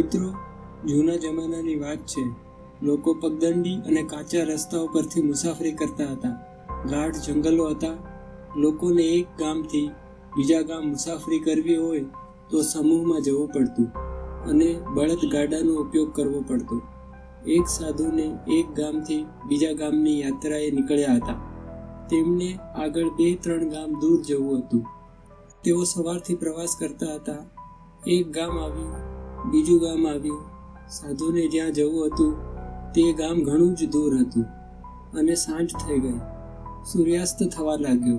મિત્રો, જૂના જમાનાની વાત છે. લોકો પગદંડી અને કાચા રસ્તાઓ પરથી મુસાફરી કરતા હતા. ગાઢ જંગલો હતા. લોકોને એક ગામથી બીજા ગામ મુસાફરી કરવી હોય તો સમૂહમાં જવું પડતું અને બળદ ગાડાનો ઉપયોગ કરવો પડતો. એક સાધુને એક ગામથી બીજા ગામની યાત્રાએ નીકળ્યા હતા. તેમને આગળ બે ત્રણ ગામ દૂર જવું હતું. તેઓ સવારથી પ્રવાસ કરતા હતા. એક ગામ આવ્યું બીજું ગામ આવ્યું. સાધુને જ્યાં જવું હતું, તે ગામ ઘણું જ દૂર હતું અને સાંજ થઈ ગઈ. સૂર્યાસ્ત થવા લાગ્યો.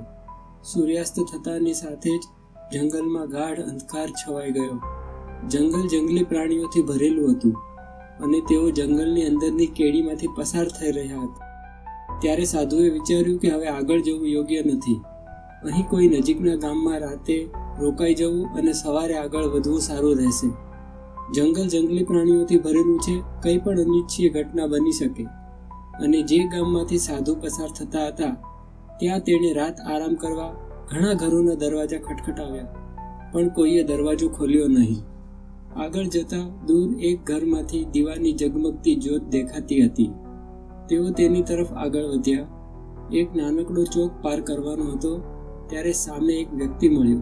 સૂર્યાસ્ત થતાની સાથે જ જંગલમાં ગાઢ અંધકાર છવાઈ ગયો. જંગલ જંગલી પ્રાણીઓથી ભરેલું હતું અને તેઓ જંગલની અંદરની કેડીમાંથી પસાર થઈ રહ્યા હતા. ત્યારે સાધુએ વિચાર્યું કે હવે આગળ જવું યોગ્ય નથી. અહીં કોઈ નજીકના ગામમાં રાતે રોકાઈ જવું અને સવારે આગળ વધવું સારું રહેશે. જંગલ જંગલી પ્રાણીઓથી ભરેલું છે, કંઈ પણ અનિચ્છીય ઘટના બની શકે. અને જે ગામમાંથી સાધુ પસાર થતા હતા, ત્યાં તેણે રાત આરામ કરવા ઘણા ઘરોના દરવાજા ખટખટાવ્યા. પણ કોઈએ દરવાજો ખોલ્યો નહીં. આગળ જતા દૂર એક ઘરમાંથી દીવાની જગમગતી જ્યોત દેખાતી હતી. તેઓ તેની તરફ આગળ વધ્યા. એક નાનકડો ચોક પાર કરવાનો હતો, ત્યારે સામે એક વ્યક્તિ મળ્યો.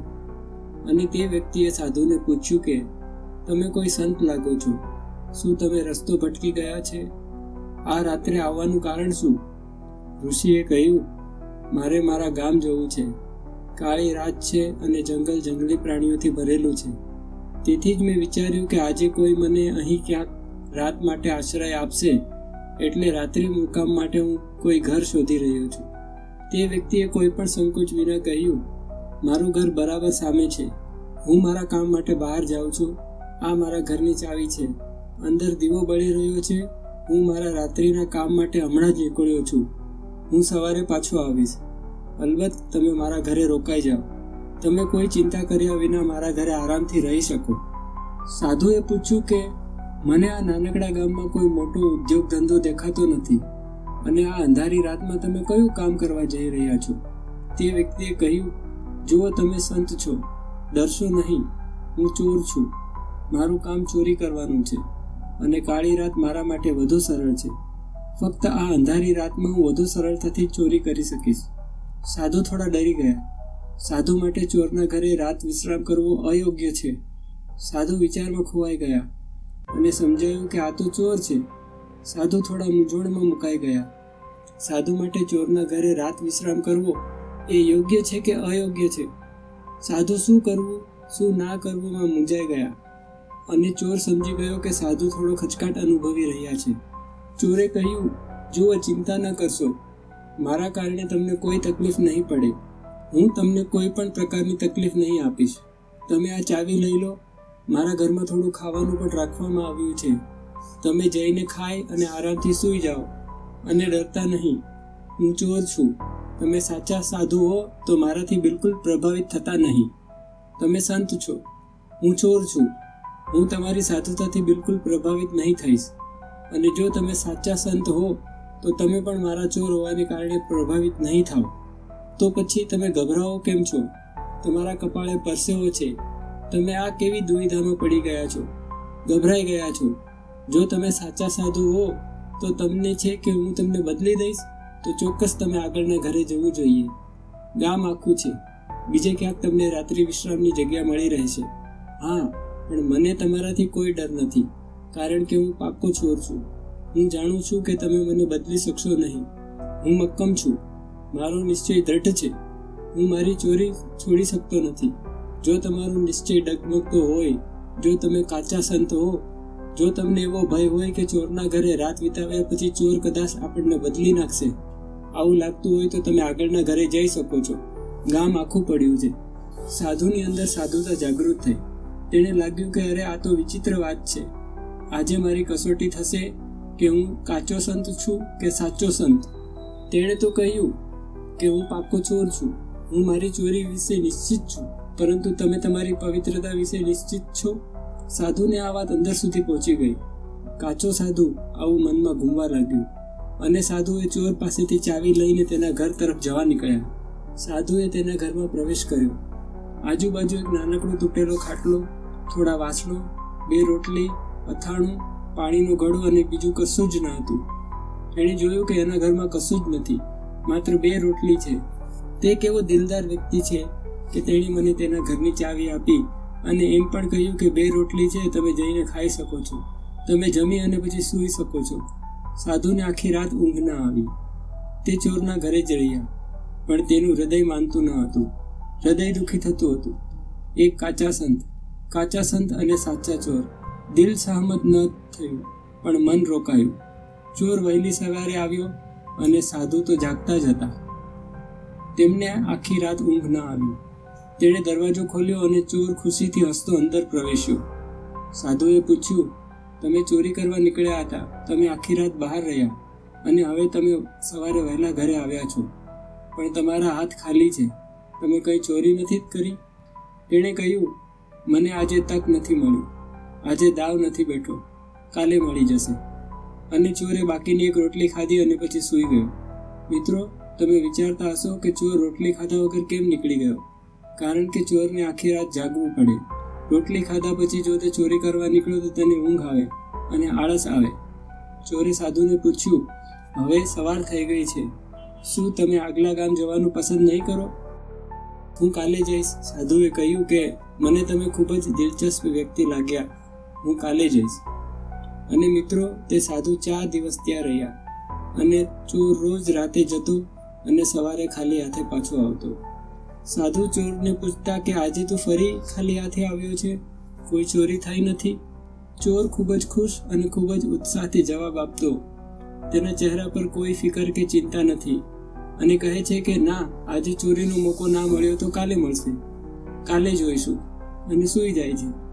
અને તે વ્યક્તિએ સાધુને પૂછ્યું કે તમે કોઈ સંત લાગો છો? શું તમે રસ્તો ભટકી ગયા છે? આ રાત્રે આવવાનું કારણ શું? ઋષિએ કહ્યું, મારે મારા ગામ જવું છે. કાળી રાત છે અને જંગલ જંગલી પ્રાણીઓથી ભરેલું છે. તેથી જ મેં વિચાર્યું કે આજે કોઈ મને અહીં ક્યાંક રાત માટે આશ્રય આપશે, એટલે રાત્રિ મુકામ માટે હું કોઈ ઘર શોધી રહ્યો છું. તે વ્યક્તિએ કોઈ પણ સંકોચ વિના કહ્યું, મારું ઘર બરાબર સામે છે. હું મારા કામ માટે બહાર જાઉં છું. આ મારા ઘરની ચાવી છે. અંદર દીવો બળી રહ્યો છે. હું મારા રાત્રિના કામ માટે હમણાં જ નીકળ્યો છું. હું સવારે પાછો આવીશ. અલબત્ત, તમે મારા ઘરે રોકાઈ જાઓ. તમે કોઈ ચિંતા કર્યા વિના મારા ઘરે આરામથી રહી શકો. સાધુએ પૂછ્યું કે, મને આ નાનકડા ગામમાં કોઈ મોટો ઉદ્યોગ ધંધો દેખાતો નથી. અને આ અંધારી રાતમાં તમે કયું કામ કરવા જઈ રહ્યા છો? તે વ્યક્તિએ કહ્યું, જુઓ, તમે સંત છો. ડરશો નહીં. હું ચોર છું. મારું કામ ચોરી કરવાનું છે અને કાળી રાત મારા માટે વધુ સરળ છે. ફક્ત આ અંધારી રાતમાં હું વધુ સરળતાથી ચોરી કરી શકીશ. સાધુ થોડા ડરી ગયા. સાધુ માટે ચોરના ઘરે રાત વિશ્રામ કરવો અયોગ્ય છે. સાધુ વિચારમાં ખોવાઈ ગયા અને સમજાયું કે આ તો ચોર છે. સાધુ થોડા મૂંઝવણમાં મુકાઈ ગયા. સાધુ માટે ચોરના ઘરે રાત વિશ્રામ કરવો એ યોગ્ય છે કે અયોગ્ય છે? સાધુ શું કરવું, શું ના કરવુંમાં મૂંઝાઈ ગયા. અને ચોર સમજી ગયો કે સાધુ થોડો ખચકાટ અનુભવી રહ્યા છે. ચોરે કહ્યું, જુઓ, ચિંતા ન કરશો. મારા કારણે તમને કોઈ તકલીફ નહીં પડે. હું તમને કોઈ પણ પ્રકારની તકલીફ નહીં આપીશ. તમે આ ચાવી લઈ લો. મારા ઘરમાં થોડું ખાવાનું પણ રાખવામાં આવ્યું છે. તમે જઈને ખાઈ અને આરામથી સૂઈ જાઓ. અને ડરતા નહીં. હું ચોર છું. તમે સાચા સાધુ હો, તો મારાથી બિલકુલ પ્રભાવિત થતા નહીં. તમે સંત છો. હું ચોર છું. હું તમારી સાધુતાથી બિલકુલ પ્રભાવિત નહીં થઈશ. અને જો તમે સાચા સંત હો, તો તમે પણ મારા ચોર હોવાને કારણે પ્રભાવિત નહીં થાઓ તો પછી તમે ગભરાઓ કેમ છો? તમારા કપાળે પરસેવો છે. તમે આ કેવી દુવિધામાં પડી ગયા છો? ગભરાઈ ગયા છો? જો તમે સાચા સાધુ હો, તો તમને છે કે હું તમને બદલી દઈશ? તો ચોક્કસ તમે આગળના ઘરે જવું જોઈએ. ગામ આખું છે. બીજે ક્યાંક તમને રાત્રિ વિશ્રામની જગ્યા મળી રહેશે. હા પણ મને તમારાથી કોઈ ડર નથી, કારણ કે હું પાક્કો ચોર છું. હું જાણું છું કે તમે મને બદલી શકશો નહીં. હું મક્કમ છું. મારો નિશ્ચય દ્રઢ છે. હું મારી ચોરી છોડી શકતો નથી. જો તમારો નિશ્ચય ડગમગતો હોય, જો તમે કાચા સંત હો, જો તમને એવો ભય હોય કે ચોરના ઘરે રાત વિતાવ્યા પછી ચોર કદાચ આપણને બદલી નાખશે. આવું લાગતું હોય તો તમે આગળના ઘરે જઈ શકો છો. ગામ આખું પડ્યું છે. સાધુની અંદર સાધુતા જાગૃત થઈ. તેણે લાગ્યું કે અરે, આ તો વિચિત્ર વાત છે. આજે મારી કસોટી થશે કે હું કાચો સંત છું કે સાચો સંત? તેણે તો કહ્યું કે હું પાક્કો ચોર છું. હું મારી ચોરી વિશે નિશ્ચિત છું. પરંતુ તમે તમારી પવિત્રતા વિશે નિશ્ચિત છો. સાધુને આ વાત અંદર સુધી પહોંચી ગઈ. કાચો સાધુ આવું મનમાં ઘૂમવા લાગ્યું અને સાધુએ ચોર પાસેથી ચાવી લઈને તેના ઘર તરફ જવા નીકળ્યા. સાધુએ તેના ઘરમાં પ્રવેશ કર્યો. આજુબાજુ એક નાનકડો તૂટેલો ખાટલો થોડા વાસણો, બે રોટલી, અથાણું, પાણીનો ઘડું અને બીજું કશું જ ન હતું. એણે જોયું કે એના ઘરમાં કશું જ નથી, માત્ર બે રોટલી છે. તે કેવો દિલદાર વ્યક્તિ છે કે તેણે મને તેના ઘરની ચાવી આપી અને એમ પણ કહ્યું કે બે રોટલી છે, તમે જઈને ખાઈ શકો છો. તમે જમી અને પછી સૂઈ શકો છો. સાધુને આખી રાત ઊંઘ ના આવી. તે ચોરના ઘરે જ રહ્યા, પણ તેનું હૃદય માનતું ન હતું. હૃદય દુઃખી થતું હતું. એક કાચા સંત કાચા સંત અને સાચા ચોર. દિલ સહમત ન થયું, પણ મન રોકાયું. ચોર વહેલી સવારે આવ્યો અને સાધુ તો જાગતા જ હતા. તેમને આખી રાત ઊંઘ ન આવી. તેણે દરવાજો ખોલ્યો અને ચોર ખુશીથી હસતો અંદર પ્રવેશ્યો. સાધુએ પૂછ્યું, તમે ચોરી કરવા નીકળ્યા હતા. તમે આખી રાત બહાર રહ્યા અને હવે તમે સવારે વહેલા ઘરે આવ્યા છો. પણ તમારા હાથ ખાલી છે. તમે કંઈ ચોરી નથી કરી? તેણે કહ્યું મને આજે તક નથી મળી. આજે દાવ નથી બેઠો. કાલે મળી જશે. અને ચોરે બાકીની એક રોટલી ખાધી અને પછી સૂઈ ગયો. મિત્રો, તમે વિચારતા હશો કે ચોર રોટલી ખાધા વગર કેમ નીકળી ગયો? કારણ કે ચોરને આખી રાત જાગવું પડે. રોટલી ખાધા પછી જો તે ચોરી કરવા નીકળ્યો તો તેને ઊંઘ આવે અને આળસ આવે. ચોરે સાધુને પૂછ્યું, હવે સવાર થઈ ગઈ છે. શું તમે આગલા ગામ જવાનું પસંદ નહીં કરો? હું કાલે જઈશ, સાધુએ કહ્યું કે મને તમે ખૂબ જ દિલચસ્પ વ્યક્તિ લાગ્યા. હું કાલે જઈશ. અને મિત્રો, તે સાધુ ચાર દિવસ ત્યાં રહ્યા. અને ચોર રોજ રાતે જતો અને સવારે ખાલી હાથે પાછો આવતો. સાધુ ચોરને પૂછતા કે આજે તું ફરી ખાલી હાથે આવ્યો છે? કોઈ ચોરી થઈ નથી? ચોર ખૂબ જ ખુશ અને ખૂબ જ ઉત્સાહથી જવાબ આપતો. તેના ચહેરા પર કોઈ ફિકર કે ચિંતા નથી. અને કહે છે કે, ના, આજે ચોરીનો મોકો ના મળ્યો તો કાલે મળશે. કાલે જોઈશું અને સૂઈ જાય છે.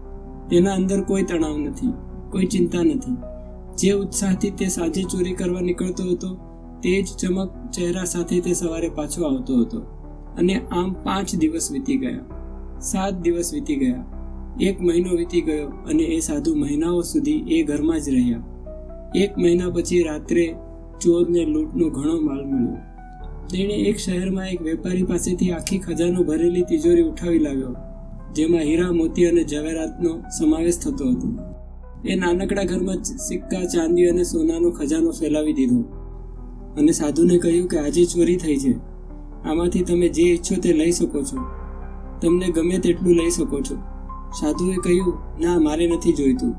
તેના અંદર કોઈ તણાવ નથી, કોઈ ચિંતા નથી. જે ઉત્સાહથી તે સાંજે ચોરી કરવા નીકળતો હતો, તે જ ચમક ચહેરા સાથે તે સવારે પાછો આવતો હતો. અને આમ પાંચ દિવસ વીતી ગયા. સાત દિવસ વીતી ગયા. એક મહિનો વીતી ગયો અને એ સાધુ મહિનાઓ સુધી એ ઘરમાં જ રહ્યા. એક મહિના પછી રાત્રે ચોરને લૂંટનો ઘણો માલ મળ્યો. તેણે એક શહેરમાં એક વેપારી પાસેથી આખી ખજાનો ભરેલી તિજોરી ઉઠાવી લાવ્યો. જેમાં હીરા, મોતી અને જવેરાતનો સમાવેશ થતો હતો. એ નાનકડા ઘરમાં સિક્કા, ચાંદી અને સોનાનો ખજાનો ફેલાવી દીધો. અને સાધુને કહ્યું કે આજે ચોરી થઈ છે. આમાંથી તમે જે ઈચ્છો તે લઈ શકો છો. તમને ગમે તેટલું લઈ શકો છો. સાધુએ કહ્યું, ના, મારે નથી જોઈતું.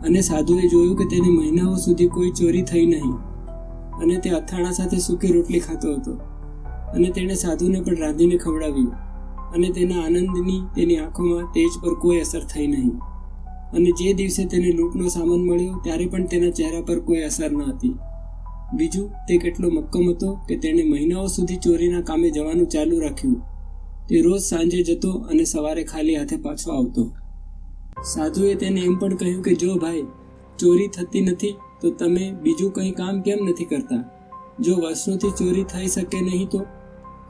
અને સાધુએ જોયું કે તેને મહિનાઓ સુધી કોઈ ચોરી થઈ નહીં. અને તે અથાણા સાથે સૂકી રોટલી ખાતો હતો. અને તેણે સાધુને પણ રાંધીને ખવડાવ્યું. અને તેના આનંદની તેની આંખોમાં તેજ પર કોઈ અસર થઈ નહીં. અને જે દિવસે તેને લૂંટનો સામાન મળ્યો, ત્યારે પણ તેના ચહેરા પર કોઈ અસર ન હતી. બીજું, તે કેટલો મક્કમ હતો કે તેણે મહિનાઓ સુધી ચોરીના કામે જવાનું ચાલુ રાખ્યું. તે રોજ સાંજે જતો અને સવારે ખાલી હાથે પાછો આવતો. સાધુએ તેને એમ પણ કહ્યું કે, જો ભાઈ, ચોરી થતી નથી, તો તમે બીજું કંઈ કામ કેમ નથી કરતા? જો વર્ષોથી ચોરી થઈ શકે નહીં તો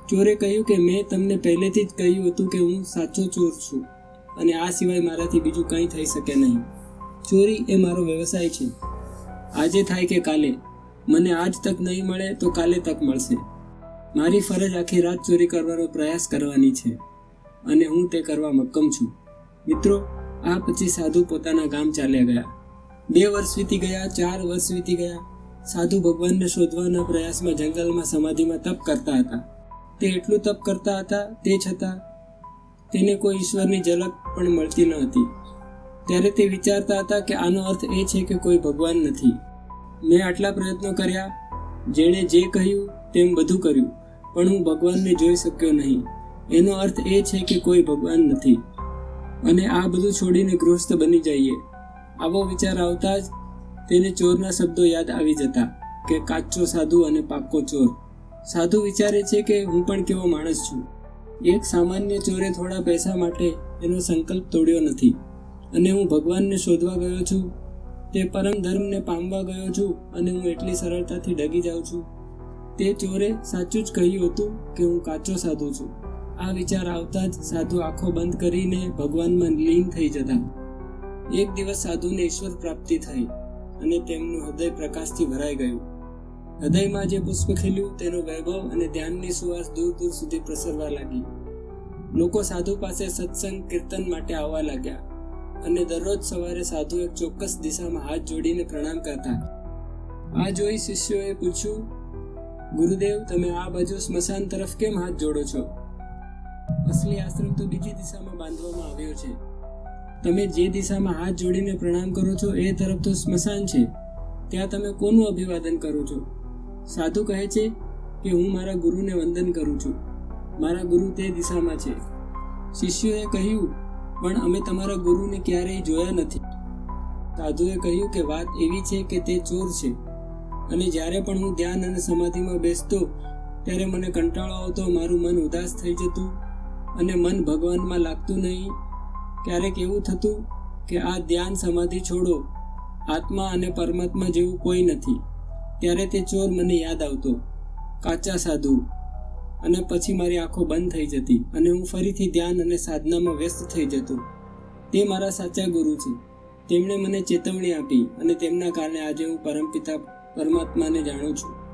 ચોરે કહ્યું કે મેં તમને પહેલેથી જ કહ્યું હતું કે હું સાચો ચોર છું અને આ સિવાય મારાથી બીજું કંઈ થઈ શકે નહીં. ચોરી એ મારો વ્યવસાય છે. આજે થાય કે કાલે. મને આજ તક નહીં મળે તો કાલે તક મળશે. મારી ફરજ આખી રાત ચોરી કરવાનો પ્રયાસ કરવાની છે અને હું તે કરવા મક્કમ છું. મિત્રો, આ પછી સાધુ પોતાના ગામ ચાલ્યા ગયા. બે વર્ષ વીતી ગયા, ચાર વર્ષ વીતી ગયા. સાધુ ભગવાનને શોધવાના પ્રયાસમાં જંગલમાં, સમાધિમાં તપ કરતા હતા. તે એટલું તપ કરતા હતા, તે છતાં તેને કોઈ ઈશ્વરની ઝલક પણ મળતી ન હતી. ત્યારે તે વિચારતા હતા કે આનો અર્થ એ છે કે કોઈ ભગવાન નથી. મેં આટલા પ્રયત્નો કર્યા, જેણે જે કહ્યું તેમ બધું કર્યું, પણ હું ભગવાનને જોઈ શક્યો નહીં. એનો અર્થ એ છે કે કોઈ ભગવાન નથી. અને આ બધું છોડીને ગૃહસ્થ બની જઈએ. આવો વિચાર આવતા જ તેને ચોરના શબ્દો યાદ આવી જતા કે કાચો સાધુ અને પાક્કો ચોર. સાધુ વિચારે છે કે હું પણ કેવો માણસ છું. એક સામાન્ય ચોરે થોડા પૈસા માટે એનો સંકલ્પ તોડ્યો નથી અને હું ભગવાનને શોધવા ગયો છું. તે પરમ ધર્મને પામવા ગયો છું અને હું એટલી સરળતાથી ડગી જાઉં છું. તે ચોરે સાચું જ કહ્યું હતું કે હું કાચો સાધુ છું. આ વિચાર આવતા જ સાધુ આંખો બંધ કરીને ભગવાનમાં લીન થઈ જતા. એક દિવસ સાધુને ઈશ્વર પ્રાપ્તિ થઈ અને તેમનું હૃદય પ્રકાશથી ભરાઈ ગયું. હૃદયમાં જે પુષ્પ ખીલ્યું, તેનો વૈભવ અને ધ્યાનની સુવાસ દૂર દૂર સુધી પ્રસરવા લાગી. લોકો સાધુ પાસે સત્સંગ, કીર્તન માટે આવવા લાગ્યા અને દરરોજ સવારે સાધુ એક ચોક્કસ દિશામાં હાથ જોડીને પ્રણામ કરતા. આ જોઈ શિષ્યોએ પૂછ્યું, ગુરુદેવ, તમે આ બાજુ સ્મશાન તરફ કેમ હાથ જોડો છો? અસલી આશ્રમ તો બીજી દિશામાં બાંધવામાં આવ્યો છે. તમે જે દિશામાં હાથ જોડીને પ્રણામ કરો છો, એ તરફ તો સ્મશાન છે. ત્યાં તમે કોનું અભિવાદન કરો છો? સાધુ કહે છે કે હું મારા ગુરુને વંદન કરું છું. મારા ગુરુ તે દિશામાં છે. શિષ્યોએ કહ્યું, પણ અમે તમારા ગુરુને ક્યારેય જોયા નથી. સાધુએ કહ્યું કે વાત એવી છે કે તે ચોર છે. અને જ્યારે પણ હું ધ્યાન અને સમાધિમાં બેસતો, ત્યારે મને કંટાળો આવતો મારું મન ઉદાસ થઈ જતું અને મન ભગવાનમાં લાગતું નહીં. ક્યારેક એવું થતું કે આ ધ્યાન સમાધિ છોડો. આત્મા અને પરમાત્મા જેવું કોઈ નથી. ત્યારે તે ચોર મને યાદ આવતો. કાચા સાધુ. અને પછી મારી આંખો બંધ થઈ જતી અને હું ફરીથી ધ્યાન અને સાધનામાં વ્યસ્ત થઈ જતો. તે મારા સાચા ગુરુ છે. તેમણે મને ચેતવણી આપી અને તેમના કારણે આજે હું પરમપિતા પરમાત્માને જાણું છું.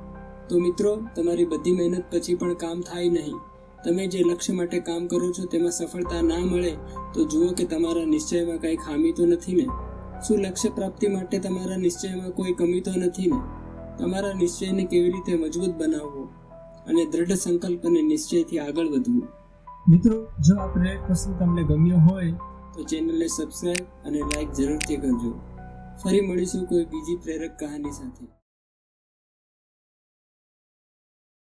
તો મિત્રો, તમારી બધી મહેનત પછી પણ કામ થાય નહીં. તમે જે લક્ષ્ય માટે કામ કરો છો તેમાં સફળતા ના મળે, તો જુઓ કે તમારા નિશ્ચયમાં કંઈ ખામી તો નથી ને? શું લક્ષ્ય પ્રાપ્તિ માટે તમારા નિશ્ચયમાં કોઈ કમી તો નથી ને? તમારા નિશ્ચયને કેવી રીતે મજબૂત બનાવવો અને દ્રઢ સંકલ્પ અને નિશ્ચયથી આગળ વધવું? મિત્રો જો આ પ્રશ્ન તમને ગમ્યો હોય તો ચેનલને સબસ્ક્રાઇબ અને લાઈક જરૂરથી કરજો. ફરી મળીશું કોઈ બીજી પ્રેરક કહાની સાથે.